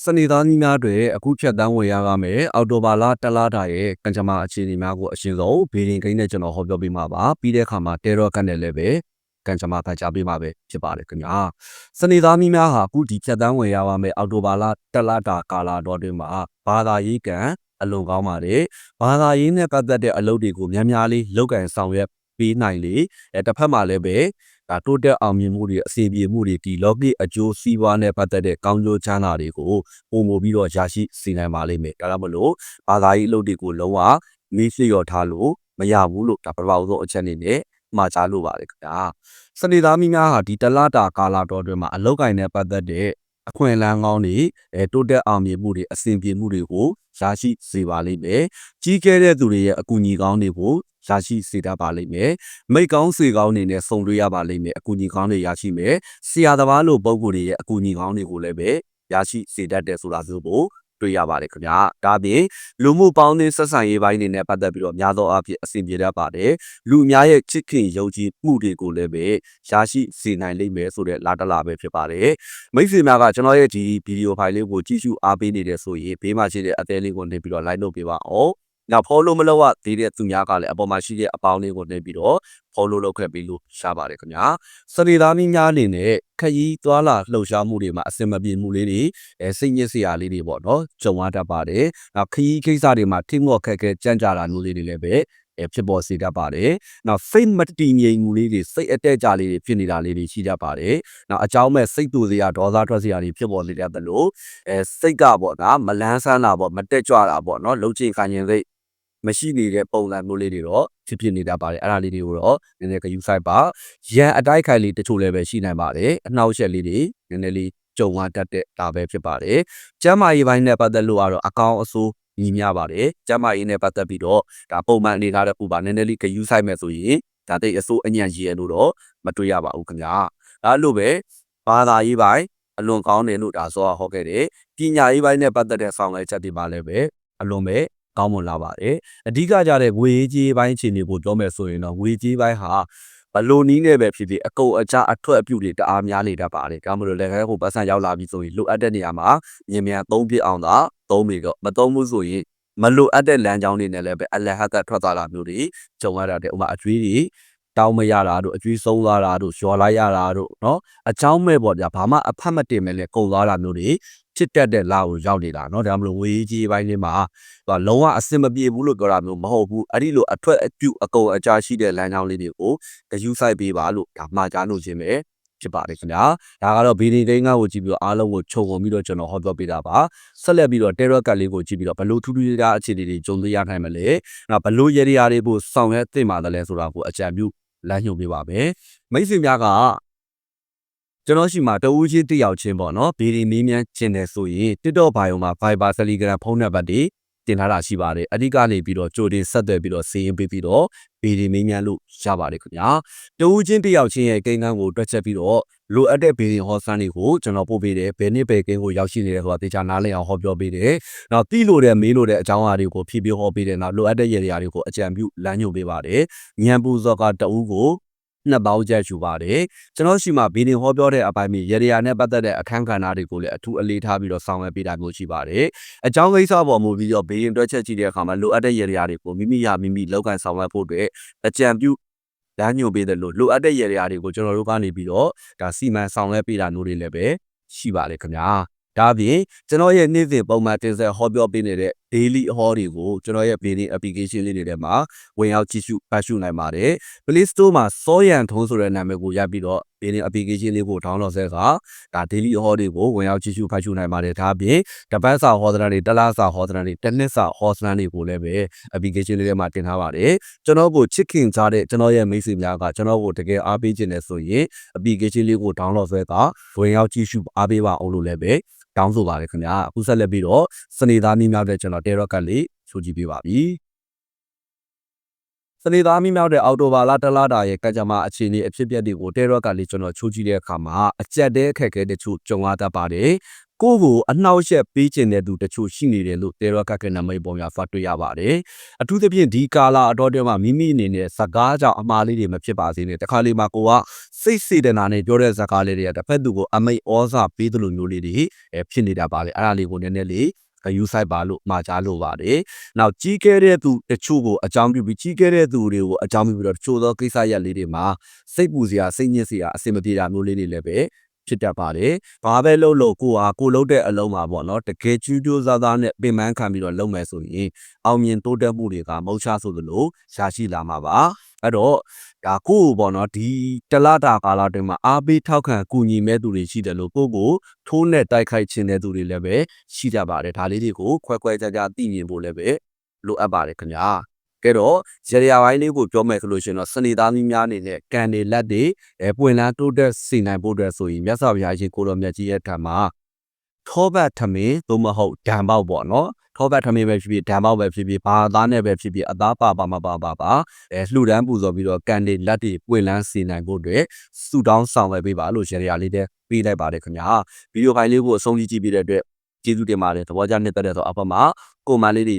စနေသားကြီးများတွေအခုဖြတ်တန်းဝင်ရပါမယ်အော်တိုဘာလတလားတာရဲ့ကံကြမ္မာအခြေအနေများကိုအရှင်ဆုံးဗီဒီယိုကိန်းနဲ့ကျွန်တော်ဟောပြောပေးမှာပါပြီးတဲ့အခါမှာတဲရော့ကတ်နဲ့လည်းပဲကံကြမ္မာဖတ်ကြားပေးမှာပဲဖြစ်ပါတယ်ခင်ဗျာစနေသားကြီးများဟာအခုဒီဖြတ်တန်းဝင်ရပါမယ်အော်တိုဘာလတလားတာကာလာတော်တွင်မှာဘာသာရေးကံအလွန်ကောင်းပါတယ်ဘာသာရေးနဲ့ပတ်သက်တဲ့အလုပ်တွေကိုများများလေးလုပ်ကင်ဆောင်ရွက်ပေးနိုင်လေအဲတစ်ဖက်မှာလည်းပဲ ဒါတိုးတက်အောင်မြင်မှုတွေအစီအပြေမှုတွေဒီ login အကျိုးစီးပွားနဲ့ပတ်သက်တဲ့ကောင်းကျိုးချမ်းသာတွေကိုပုံမူပြီးတော့ရရှိစေနိုင်ပါလိမ့်မယ်ဒါကြောင့်မလို့ဘာသာရေးအလုပ်တွေကိုလုံးဝမေးလျော့ထားလို့မရဘူးလို့ဒါပထမဆုံးအချက်အနေနဲ့မှာကြားလို့ပါတယ်ခင်ဗျာစနေသားမိများဟာဒီတလတာကာလာတော်တွင်မှာအလောက်ကင်နဲ့ပတ်သက်တဲ့အခွင့်အလမ်းကောင်းတွေအဲတိုးတက်အောင်မြင်မှုတွေအဆင်ပြေမှုတွေကိုရရှိစေပါလိမ့်မယ်ကြီးကျယ်တဲ့သူတွေရဲ့အကူအညီကောင်းတွေကို ရရှိစေတတ်ပါလိမ့်မယ်မိတ်ကောင်းစေကောင်းနေနဲ့ဆုံတွေ့ရပါလိမ့်မယ်အကူအညီကောင်းတွေရရှိမယ်ဆရာသမားလိုပုံကိုယ်တွေရဲ့အကူအညီကောင်းတွေကိုလည်းပဲရရှိစေတတ်တယ်ဆိုတာမျိုးကိုတွေ့ရပါတယ်ခင်ဗျာဒါပြင်လူမှုပေါင်းသင်းဆက်ဆံရေးပိုင်းတွေနဲ့ပတ်သက်ပြီးတော့များသောအားဖြင့်အဆင်ပြေတတ်ပါတယ်လူအများရဲ့ချစ်ခင်ယုံကြည်မှုတွေကိုလည်းပဲရရှိစေနိုင်လိမ့်မယ်ဆိုတဲ့လာတလာပဲဖြစ်ပါတယ်မိတ်ဆွေများကကျွန်တော်ရဲ့ဒီဗီဒီယိုဖိုင်လေးကိုကြည့်ရှုအားပေးနေတယ်ဆိုရင်ဘေးမှာရှိတဲ့အသေးလေးကိုနေပြီးတော့ like လုပ်ပေးပါအောင် နောက် follow မလုပ်ရသေးတဲ့သူများကလည်းအပေါ်မှာရှိတဲ့အပေါင်းလေးကိုနေပြီးတော့ follow လုပ်ခဲ့ပြီးလို့ရှားပါတယ်ခင်ဗျာစနေသားမင်းများအနေနဲ့ခရီးသွားလာလှုပ်ရှားမှုတွေမှာအစင်မပြေမှုလေးတွေအဲစိတ်ညစ်စရာလေးတွေပေါ့နော်ကြုံရတတ်ပါတယ်နောက်ခရီးကိစ္စတွေမှာထိမော့ခက်ခဲကြမ်းကြတာမျိုးလေးတွေလည်းပဲအဲဖြစ်ပေါ်စေတတ်ပါတယ်။နောက်စိတ်မတည်ငြိမ်မှုလေးတွေစိတ်အတက်ကြလေးတွေဖြစ်နေတာလေးတွေရှိတတ်ပါတယ်။နောက်အကြောင်းမဲ့စိတ်တူစရာဒေါသထွက်စရာတွေဖြစ်ပေါ်နေတတ်သလိုအဲစိတ်ကပေါ့နော်မလန်းဆန်းတာပေါ့မတက်ကြွတာပေါ့နော်လှုပ်ချင်ခံရင်စိတ် မရှိနေတဲ့ပုံစံမျိုးလေးတွေတော့ဖြစ်ဖြစ်နေတတ်ပါတယ်အဲ့ဒါလေးတွေကိုတော့နည်းနည်းကယူဆိုင်ပါရန်အတိုက်ခိုက်လေးတချို့လည်းပဲရှိနိုင်ပါတယ်အနှောက်အယှက်လေးတွေနည်းနည်းလေးကြုံရတတ်တဲ့ဒါပဲဖြစ်ပါတယ်ကျမ်းမာရေးပိုင်းနဲ့ပတ်သက်လို့ကတော့အကောင်အဆိုးညီမျှပါတယ်ကျမ်းမာရေးနဲ့ပတ်သက်ပြီးတော့ဒါပုံမှန်အနေထားတဲ့ပူပါနည်းနည်းလေးကယူဆိုင်မယ်ဆိုရင်ဒါတိတ်အဆိုးအညံ့ရည်လို့တော့မတွေ့ရပါဘူးခင်ဗျာဒါလို့ပဲဘာသာရေးပိုင်းအလွန်ကောင်းတယ်လို့ဒါဆိုဟောခဲ့တယ်ပညာရေးပိုင်းနဲ့ပတ်သက်တဲ့ဆောင်ရွက်ချက်တွေပါလည်းပဲအလွန်ပဲ ကောင်းမွန်လာပါတယ်အဓိကကြတဲ့ငွေကြေးပိုင်းအခြေအနေကိုပြောမယ်ဆိုရင်တော့ငွေကြေးပိုင်းဟာဘလိုနီးနဲ့ပဲဖြစ်ဖြစ်အကုတ်အချအထွက်အပြုတ်တွေတအားများနေတတ်ပါတယ်။ဒါမှမဟုတ်လည်းခဲကိုပတ်စံရောက်လာပြီဆိုရင်လိုအပ်တဲ့နေရာမှာမြင်မြန်သုံးပြအောင်သာသုံးမိတော့မသုံးဘူးဆိုရင်မလိုအပ်တဲ့လမ်းကြောင်းတွေနဲ့လည်းပဲအလဟကထွက်သွားတာမျိုးတွေကြုံရတာတဲ့ဥပမာအကျွေးတွေတောင်းမရတာတို့အကျွေးဆုံးသွားတာတို့ရော်လိုက်ရတာတို့နော်အချောင်းမဲ့ပေါ့ဗျာဘာမှအဖတ်မတင်မဲ့လေကုံသွားတာမျိုးတွေ ဖြစ်တတ်တဲ့လာကိုရောက်နေတာเนาะဒါမှမဟုတ်ဝေးကြီးပိုင်းလေးမှာဟိုလုံးဝအစင်မပြေဘူးလို့ပြောတာမျိုးမဟုတ်ဘူးအဲ့ဒီလိုအထွက်အပြုတ်အကုန်အကြာရှိတဲ့လမ်းကြောင်းလေးတွေကိုဂယူးဆိုင်ပေးပါလို့ဒါမှာကြားလို့ခြင်းပဲဖြစ်ပါတယ်ခင်ဗျာဒါကတော့ဗီဒီယိုကိန်းကိုကြည့်ပြီးတော့အားလုံးကိုခြုံငုံပြီးတော့ကျွန်တော်ဟောပြောပေးတာပါဆက်လက်ပြီးတော့ terror cut လေးကိုကြည့်ပြီးတော့ဘလို့ထူးထူးခြားအခြေအနေတွေကြုံတွေ့ရနိုင်မလဲနောက်ဘလို့ရေရာတွေကိုဆောင်ရွက်သင့်ပါတယ်လဲဆိုတာကိုအကြံပြုလမ်းညွှန်ပေးပါမယ်မိတ်ဆွေများက ကျွန်တော်ရှိမှာတဦးချင်းတယောက်ချင်းပေါ့နော်ဗီဒီမေးမြန်းခြင်းတယ်ဆိုရင် TikTok bio မှာ Viber Telegram ဖုန်းနံပါတ်တွေတင်ထားတာရှိပါတယ်အဓိကနေပြီးတော့ကြိုတင်ဆက်သွယ်ပြီးတော့စီးရင်ပေးပြီးတော့ဗီဒီမေးမြန်းလို့ရပါတယ်ခင်ဗျာတဦးချင်းတယောက်ချင်းရဲ့ကိန်းကန်းကိုတွက်ချက်ပြီးတော့လိုအပ်တဲ့ဗီဒီဟောစမ်းတွေကိုကျွန်တော်ပို့ပေးတယ်ဘယ်နှစ်ပဲကိန်းကိုရောက်ရှိနေတယ်ဆိုတာတေချာနားလည်အောင်ဟောပြောပေးတယ်နောက်တိလို့တဲ့မေးလို့တဲ့အကြောင်းအရာတွေကိုဖြည့်ပြဟောပေးတယ်နောက်လိုအပ်တဲ့ရည်ရည်တွေကိုအကြံပြုလမ်းညွှန်ပေးပါတယ်ညံပူဇော်ကတဦးကို နှစ်ပေါင်းချက်ယူပါတယ်ကျွန်တော်ရှိမှဗီဒီဟောပြောတဲ့အပိုင်းမှာရေရရာနဲ့ပတ်သက်တဲ့အခန်းကဏ္ဍတွေကိုလည်းအထူးအလေးထားပြီးတော့ဆောင်ရွက်ပေးတာမျိုးရှိပါတယ်အကြောင်းကိစ္စပေါ်မူပြီးတော့ဗီဒီတွက်ချက်ကြည့်တဲ့အခါမှာလိုအပ်တဲ့ရေရရာတွေကိုမိမိရမိမိလောက်ကန်ဆောင်ရွက်ဖို့အတွက်အကြံပြုလမ်းညွှန်ပေးတယ်လို့လိုအပ်တဲ့ရေရရာတွေကိုကျွန်တော်တို့ကနေပြီးတော့ဒါစီမံဆောင်ရွက်ပေးတာမျိုးတွေလည်းပဲရှိပါလေခင်ဗျာဒါပြင်ကျွန်တော်ရဲ့နေ့စဉ်ပုံမှန်တင်ဆက်ဟောပြောပေးနေတဲ့ daily ဟောတွေကိုကျွန်တော်ရဲ့ video application လေးတွေထဲမှာဝင်ရောက်ကြည့်ရှုဖတ်ရှုနိုင်ပါတယ် Play Store မှာစောရန်ထုံးဆိုတဲ့နာမည်ကိုရပြီးတော့ video application လေးကို download ဆဲကဒါ daily ဟောတွေကိုဝင်ရောက်ကြည့်ရှုဖတ်ရှုနိုင်ပါတယ်ဒါပြင်တပတ်စာဟောသနာတွေတလားစာဟောသနာတွေတစ်နှစ်စာဟောသနာတွေကိုလည်းပဲ application လေးထဲမှာတင်ထားပါတယ်ကျွန်တော်ကိုချစ်ခင်ကြတဲ့ကျွန်တော်ရဲ့မိတ်ဆွေများကကျွန်တော်ကိုတကယ်အားပေးခြင်းနဲ့ဆိုရင် application လေးကို download ဆဲကဝင်ရောက်ကြည့်ရှုအားပေးပါအောင်လို့လည်းပဲ တောင်းဆိုပါတယ်ခင်ဗျာအခုဆက်လက်ပြီးတော့စနေသားမိမြောက်တဲ့ကျွန်တော်တေရော့ကတ်လေးချိုးကြည့်ပေးပါပြီ စနေသားမိမြောက်တဲ့အော်တိုဘာလတလားတာရဲ့ကကြမှာအခြေအနေအဖြစ်အပျက်တွေကိုတေရော့ကတ်လေးကျွန်တော်ချိုးကြည့်တဲ့အခါမှာအကြက်တဲအခက်အခဲတချို့ကြုံရတတ်ပါတယ်ကိုယ့်ကိုအနှောက်အယှက်ပေးခြင်းတဲ့သူတချို့ရှိနေတယ်လို့တေရောကကနမိတ်ပုံများဖတ်တွေ့ရပါတယ်အထူးသဖြင့်ဒီကာလာအတော်တဲမှာမိမိအနေနဲ့စကားကြောင့်အမှားလေးတွေမဖြစ်ပါစေနဲ့တခါလေမှာကိုကစိတ်စေတနာနဲ့ပြောတဲ့စကားလေးတွေကတစ်ဖက်သူကိုအမိတ်ဩဇာပေးသလိုမျိုးလေးတွေအဲဖြစ်နေတာပါလေအဲ့ဒါလေးကိုနည်းနည်းလေး ယူဆိုင်ပါလို့မှာကြားလို့ပါတယ်။နောက်ကြီးခဲ့တဲ့သူတချို့ကိုအကြောင်းပြုပြီးကြီးခဲ့တဲ့သူတွေကိုအကြောင်းပြုပြီးတော့တချို့သောကိစ္စရပ်လေးတွေမှာစိတ်ပူစရာစိတ်ညစ်စရာအဆင်မပြေတာမျိုးလေးတွေလည်းပဲ ဖြစ်တတ်ပါတယ်။ဘာပဲလုပ်လို့ကိုဟာကိုလုပ်တဲ့အလုံးမှာပေါ့နော်တကယ်ကျူးကျူးစားစားနဲ့ပင်ပန်းခံပြီးတော့လုပ်မယ်ဆိုရင်အောင်မြင်တိုးတက်မှုတွေကမဟုတ်ချဆိုသလိုရရှိလာမှာပါ။အဲ့တော့ဒါကိုကိုပေါ့နော်ဒီတလတာကာလအတွင်းမှာအားပေးထောက်ခံကူညီမဲ့သူတွေရှိတယ်လို့ကိုကိုထိုးနဲ့တိုက်ခိုက်ခြင်းတဲ့သူတွေလည်းပဲရှိကြပါတယ်ဒါလေးတွေကိုခွဲခွဲခြားခြားသိမြင်ဖို့လည်းပဲလိုအပ်ပါတယ်ခင်ဗျာ ကဲတော့ရေရာပိုင်းလေးကိုပြောမယ်ဆိုလို့ရှိရင်တော့စနေသားသမီးများအနေနဲ့ကံတွေလက်တွေအဲပွင့်လန်းတိုးတက်စေနိုင်ဖို့အတွက်ဆိုရင်မြတ်စွာဘုရားရှင်ကိုတော်မြတ်ကြီးရဲ့ထံမှာထောဘတ်ထမင်းသို့မဟုတ်ဓမ္မောက်ပေါ့နော်ထောဘတ်ထမင်းပဲဖြစ်ဖြစ်ဓမ္မောက်ပဲဖြစ်ဖြစ်ဘာသားနဲ့ပဲဖြစ်ဖြစ်အသားပါပါမပါပါပါအဲလှူဒန်းပူဇော်ပြီးတော့ကံတွေလက်တွေပွင့်လန်းစေနိုင်ဖို့အတွက်ဆုတောင်းဆောင်ရွက်ပေးပါလို့ရေရာလေးတဲ့ပေးလိုက်ပါတယ်ခင်ဗျာဗီဒီယိုဖိုင်လေးကိုအဆုံးကြည့်ကြည့်ပြီးတဲ့အတွက်ကျေးဇူးတင်ပါတယ်သဘောကျနှစ်သက်တဲ့ဆိုအဖမှာကိုမလေးတွေ